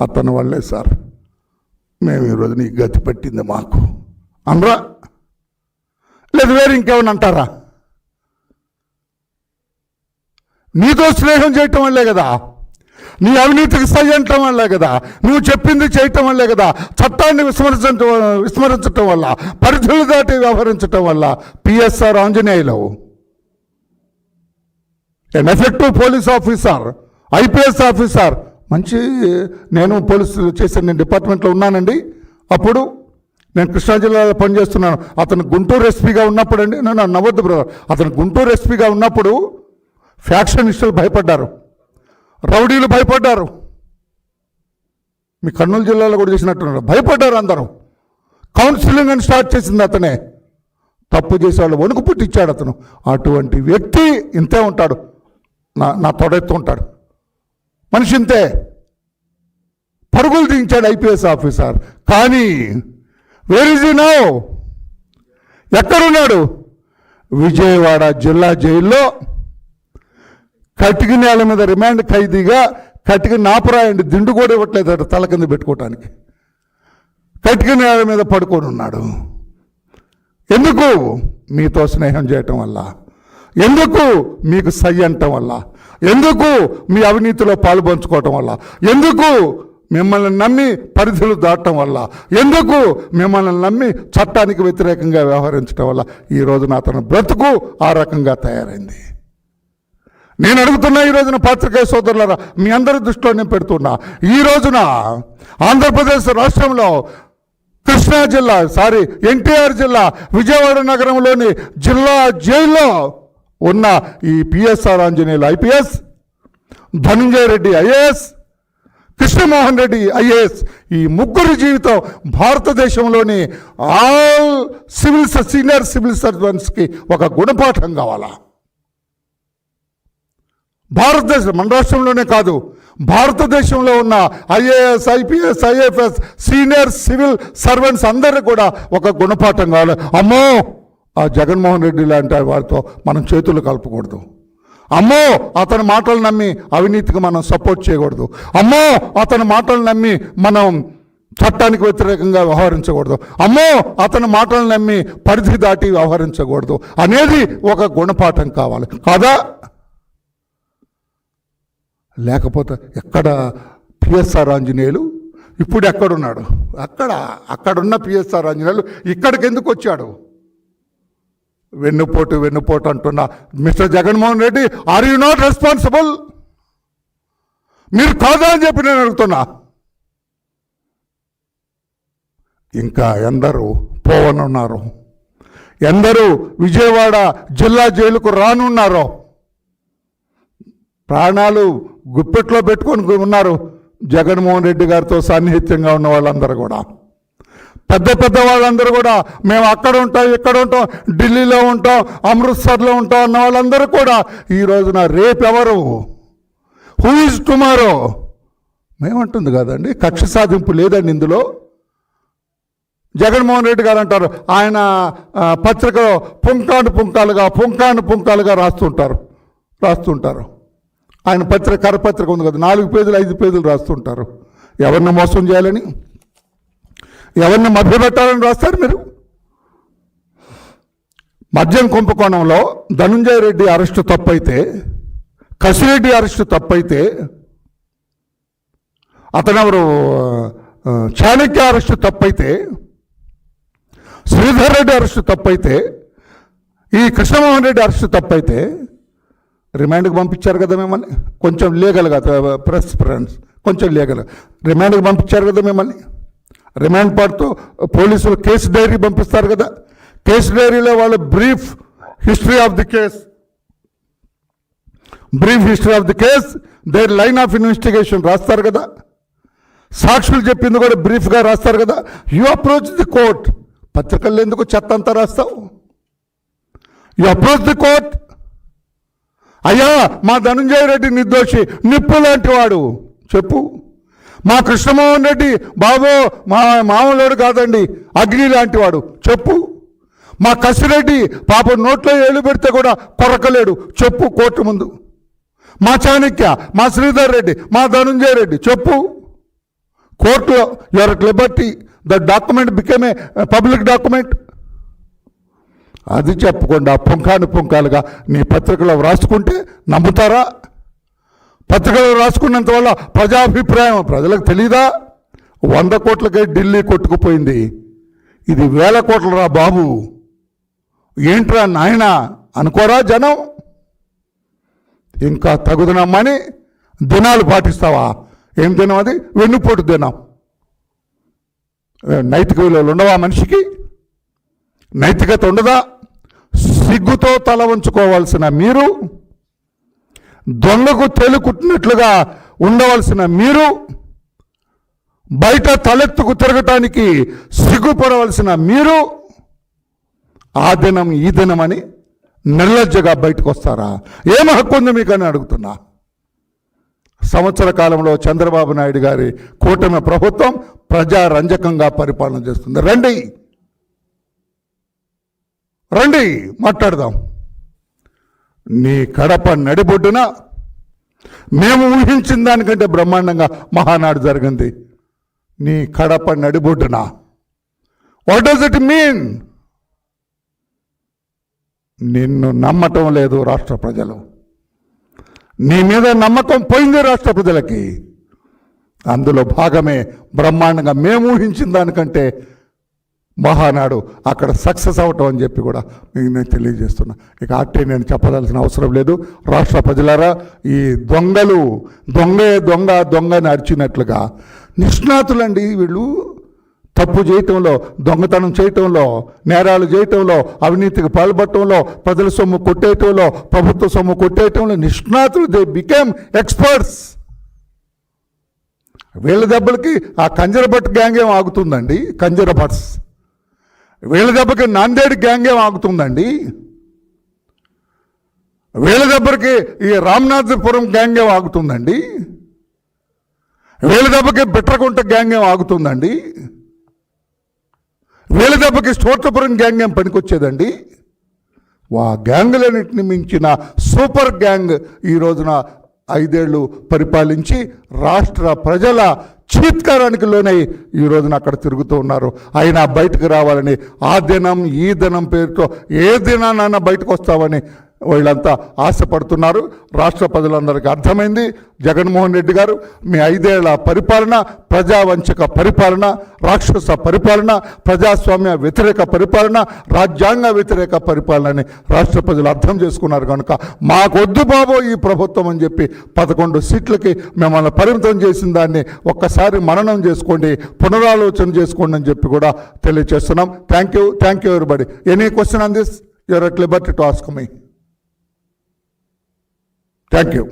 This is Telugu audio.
అతని వల్లే సార్. మేము ఈరోజు నీ గతి పట్టింది మాకు. అనరా? లేదు వేరే ఇంకేమని అంటారా? నీతో స్నేహం చేయటం వల్లే కదా. నీ అవినీతికి సై అంటం వల్లే కదా. నువ్వు చెప్పింది చేయటం వల్లే కదా. చట్టాన్ని విస్మరించడం విస్మరించటం వల్ల పరిధులు దాటి వ్యవహరించటం వల్ల PSR Anjaneyulu. An effective police officer IPS officer మంచి నేను పోలీసులు చేసిన నేను డిపార్ట్మెంట్లో ఉన్నానండి. అప్పుడు నేను కృష్ణా జిల్లాలో పనిచేస్తున్నాను. అతను గుంటూరు ఎస్పీగా ఉన్నప్పుడు అండి నేను నవ్వద్దు బ్రదర్. అతను గుంటూరు ఎస్పీగా ఉన్నప్పుడు ఫ్యాక్షనిస్టులు భయపడ్డారు. రౌడీలు భయపడ్డారు. మీ కర్నూలు జిల్లాలో కూడా చేసినట్టున్నారు. భయపడ్డారు అందరూ. కౌన్సిలింగ్ అని స్టార్ట్ చేసింది అతనే. తప్పు చేసేవాళ్ళు వణుకు పుట్టించాడు అతను. అటువంటి వ్యక్తి ఇంతే ఉంటాడు. నా నా తొడెత్తు ఉంటాడు. మనిషింతే పరుగులు దించాడు ఐపీఎస్ ఆఫీసర్. కానీ వేర్ ఇస్ నో ఎక్కడున్నాడు? విజయవాడ జిల్లా జైల్లో. కటిక నేల మీద రిమాండ్ ఖైదీగా కటిక నాపరాయండి దిండు కూడా ఇవ్వట్లేదు తల కింద పెట్టుకోవటానికి. కటిక నేల మీద పడుకొని ఉన్నాడు. ఎందుకు? మీతో స్నేహం చేయటం వల్ల. ఎందుకు మీకు సై అంటం వల్ల? ఎందుకు మీ అవినీతిలో పాల్పంచుకోవటం వల్ల? ఎందుకు మిమ్మల్ని నమ్మి పరిధులు దాటం వల్ల? ఎందుకు మిమ్మల్ని నమ్మి చట్టానికి వ్యతిరేకంగా వ్యవహరించడం వల్ల? ఈ రోజున అతని బ్రతుకు ఆ రకంగా తయారైంది. నేను అడుగుతున్నా ఈ రోజున పాత్రికేయ సోదరులరా మీ అందరి దృష్టిలో నేను పెడుతున్నా. ఈ రోజున ఆంధ్రప్రదేశ్ రాష్ట్రంలో కృష్ణా జిల్లా సారీ ఎన్టీఆర్ జిల్లా విజయవాడ నగరంలోని జిల్లా జైల్లో ఉన్న ఈ PSR Anjaneyulu IPS Dhananjaya Reddy IAS Krishnamohan Reddy IAS ఈ ముగ్గురు జీవితం భారతదేశంలోని ఆల్ సివిల్ సీనియర్ సివిల్ సర్వెంట్స్కి ఒక గుణపాఠం కావాలా? భారతదేశం మన రాష్ట్రంలోనే కాదు భారతదేశంలో ఉన్న IAS IPS IFS senior civil servants అందరూ కూడా ఒక గుణపాఠం కావాలి. అమ్మో! ఆ జగన్మోహన్ రెడ్డి లాంటి వారితో మనం చేతులు కలపకూడదు. అమ్మో అతని మాటలు నమ్మి అవినీతికి మనం సపోర్ట్ చేయకూడదు. అమ్మో అతని మాటలు నమ్మి మనం చట్టానికి వ్యతిరేకంగా వ్యవహరించకూడదు. అమ్మో అతని మాటలు నమ్మి పరిధి దాటి వ్యవహరించకూడదు. అనేది ఒక గుణపాఠం కావాలి. కాదా? లేకపోతే ఎక్కడ పిఎస్ఆర్ ఆంజనేయులు? ఇప్పుడు ఎక్కడున్నాడు? అక్కడ అక్కడున్న పిఎస్ఆర్ ఆంజనేయులు ఇక్కడికి ఎందుకు వచ్చాడు? వెన్నుపోటు వెన్నుపోటు అంటున్న mister Jaganmohan Reddy are you not responsible మీరు కాదా అని చెప్పి నేను అడుగుతున్నా. ఇంకా ఎందరూ పోవనున్నారు. ఎందరూ విజయవాడ జిల్లా జైలుకు రానున్నారో. ప్రాణాలు గుప్పెట్లో పెట్టుకొని ఉన్నారు జగన్మోహన్ రెడ్డి గారితో సాన్నిహిత్యంగా ఉన్న వాళ్ళందరూ కూడా. పెద్ద పెద్ద వాళ్ళందరూ కూడా మేము అక్కడ ఉంటాం ఇక్కడ ఉంటాం ఢిల్లీలో ఉంటాం అమృత్సర్లో ఉంటాం అన్న వాళ్ళందరూ కూడా ఈ రోజున రేపు ఎవరు హూ ఇస్ టుమారో మేమంటుంది కదండి కక్ష సాధింపు లేదండి ఇందులో. జగన్మోహన్ రెడ్డి గారు అంటారు ఆయన ఆ, పత్రికలో పుంకాను పుంకాలుగా పుంకాను పుంకాలుగా రాస్తుంటారు రాస్తుంటారు. ఆయన పత్రిక కరపత్రిక ఉంది కదా నాలుగు పేజీలు ఐదు పేజీలు రాస్తుంటారు. ఎవరిని మోసం చేయాలని? ఎవరిని మభ్యపెట్టాలని రాస్తారు మీరు? మద్యం కుంభకోణంలో ధనుంజయ రెడ్డి అరెస్టు తప్పైతే కసిరెడ్డి అరెస్టు తప్పైతే అతనెవరు చాణక్య అరెస్టు తప్పైతే శ్రీధర్ రెడ్డి అరెస్టు తప్పైతే ఈ కృష్ణమోహన్ రెడ్డి అరెస్టు తప్పైతే రిమాండ్కి పంపించారు కదా మిమ్మల్ని? కొంచెం లీగల్గా ప్రెస్ ఫ్రెండ్స్ కొంచెం లీగల్ రిమాండ్కి పంపించారు కదా మిమ్మల్ని? రిమాండ్ పార్ట్తో పోలీసులు కేసు డైరీ పంపిస్తారు కదా. కేసు డైరీలో వాళ్ళ brief history of the case. Brief history of the case there line of investigation రాస్తారు కదా. సాక్షులు చెప్పింది కూడా బ్రీఫ్గా రాస్తారు కదా. You approach the court. పత్రికల్లో ఎందుకు చెత్త అంతా రాస్తావు? You approach the court. అయ్యా మా ధనుంజయ రెడ్డి నిర్దోషి నిప్పు లాంటి వాడు. చెప్పు. మా కృష్ణమోహన్ రెడ్డి బాబు మా మామూలుడు కాదండి అగ్ని లాంటి వాడు. చెప్పు. మా కసిరెడ్డి పాప నోట్లో ఏళ్ళు పెడితే కూడా కొరకలేడు. చెప్పు కోర్టు ముందు. మా చాణక్య మా శ్రీధర్ రెడ్డి మా ధనుంజయ రెడ్డి చెప్పు. కోర్టులో your at liberty the document became a public document అది చెప్పకుండా పుంఖాను పుంఖాలుగా నీ పత్రికలో వ్రాసుకుంటే నమ్ముతారా? పత్రికలో రాసుకున్నంత వల్ల ప్రజాభిప్రాయం ప్రజలకు తెలీదా? వంద కోట్లకే ఢిల్లీ కొట్టుకుపోయింది. ఇది వేల కోట్ల రా బాబు? ఏంట్రా నాయన? అనుకోరా జనం? ఇంకా తగుదనమ్మని దినాలు పాటిస్తావా? ఏం దినం అది? వెన్నుపోటు దినం. నైతిక విలువలు ఉండవా మనిషికి? నైతికత ఉండదా? సిగ్గుతో తల వంచుకోవాల్సిన మీరు? దొంగకు తేలుకుట్టినట్లుగా ఉండవలసిన మీరు బయట తలెత్తుకు తిరగటానికి సిగ్గుపడవలసిన మీరు ఆ దినం ఈ దినం అని నిర్లజ్జగా బయటకు వస్తారా? ఏం హక్కు ఉంది మీకు అని అడుగుతున్నా. సంవత్సర కాలంలో చంద్రబాబు నాయుడు గారి కూటమి ప్రభుత్వం ప్రజారంజకంగా పరిపాలన చేస్తుంది. రండి. రండి మాట్లాడదాం. నీ కడప నడిబొడ్డున మేము ఊహించిన దానికంటే బ్రహ్మాండంగా మహానాడు జరిగింది. నీ కడప నడిబొడ్డున. వాట్ డస్ ఇట్ మీన్ నిన్ను నమ్మటం లేదు రాష్ట్ర ప్రజలు. నీ మీద నమ్మకం పోయింది రాష్ట్ర ప్రజలకి. అందులో భాగమే బ్రహ్మాండంగా మేము ఊహించిన దానికంటే మహానాడు అక్కడ సక్సెస్ అవటం అని చెప్పి కూడా మీకు నేను తెలియజేస్తున్నా. ఇక అట్టే నేను చెప్పదాల్సిన అవసరం లేదు. రాష్ట్ర ప్రజలారా ఈ దొంగలు దొంగే దొంగ దొంగ అని నిష్ణాతులండి వీళ్ళు. తప్పు చేయటంలో దొంగతనం చేయటంలో నేరాలు చేయటంలో అవినీతికి పాల్పడటంలో ప్రజల సొమ్ము కొట్టేయటంలో ప్రభుత్వ సొమ్ము కొట్టేయటంలో నిష్ణాతులు దే బికేమ్ ఎక్స్పర్ట్స్ వీళ్ళ దెబ్బలకి ఆ కంజరభట్ గ్యాంగ్ ఏం ఆగుతుందండి? కంజరభట్స్ వీళ్ళ దెబ్బకి నాందేడ్ గ్యాంగే ఆగుతుందండి? వీళ్ళ దెబ్బకి ఈ రామనాథపురం గ్యాంగే ఆగుతుందండి? వీళ్ళ దెబ్బకి బిట్రకుంట గ్యాంగే ఆగుతుందండి? వీళ్ళ దెబ్బకి స్టోర్తపురం గ్యాంగేం పనికొచ్చేదండి? వా గ్యాంగులన్నింటిని మించిన సూపర్ గ్యాంగ్ ఈ రోజున ఐదేళ్ళు పరిపాలించి రాష్ట్ర ప్రజల చీత్కారానికి లోనై ఈ రోజున అక్కడ తిరుగుతూ ఉన్నారు. అయినా బయటకు రావాలని ఆ దినం ఈ దినం పేరుతో ఏ దినానైనా బయటకు వస్తామని వీళ్ళంతా ఆశపడుతున్నారు. రాష్ట్ర ప్రజలందరికీ అర్థమైంది. జగన్మోహన్ రెడ్డి గారు మీ ఐదేళ్ళ పరిపాలన ప్రజావంచక పరిపాలన రాక్షస పరిపాలన ప్రజాస్వామ్య వ్యతిరేక పరిపాలన రాజ్యాంగ వ్యతిరేక పరిపాలన అని రాష్ట్ర ప్రజలు అర్థం చేసుకున్నారు కనుక మాకొద్దు బాబో ఈ ప్రభుత్వం అని చెప్పి పదకొండు సీట్లకి మిమ్మల్ని పరిమితం చేసిన దాన్ని ఒక్కసారి మననం చేసుకోండి పునరాలోచన చేసుకోండి అని చెప్పి కూడా తెలియజేస్తున్నాం thank you thank you everybody any question on this you're at liberty to ask me thank you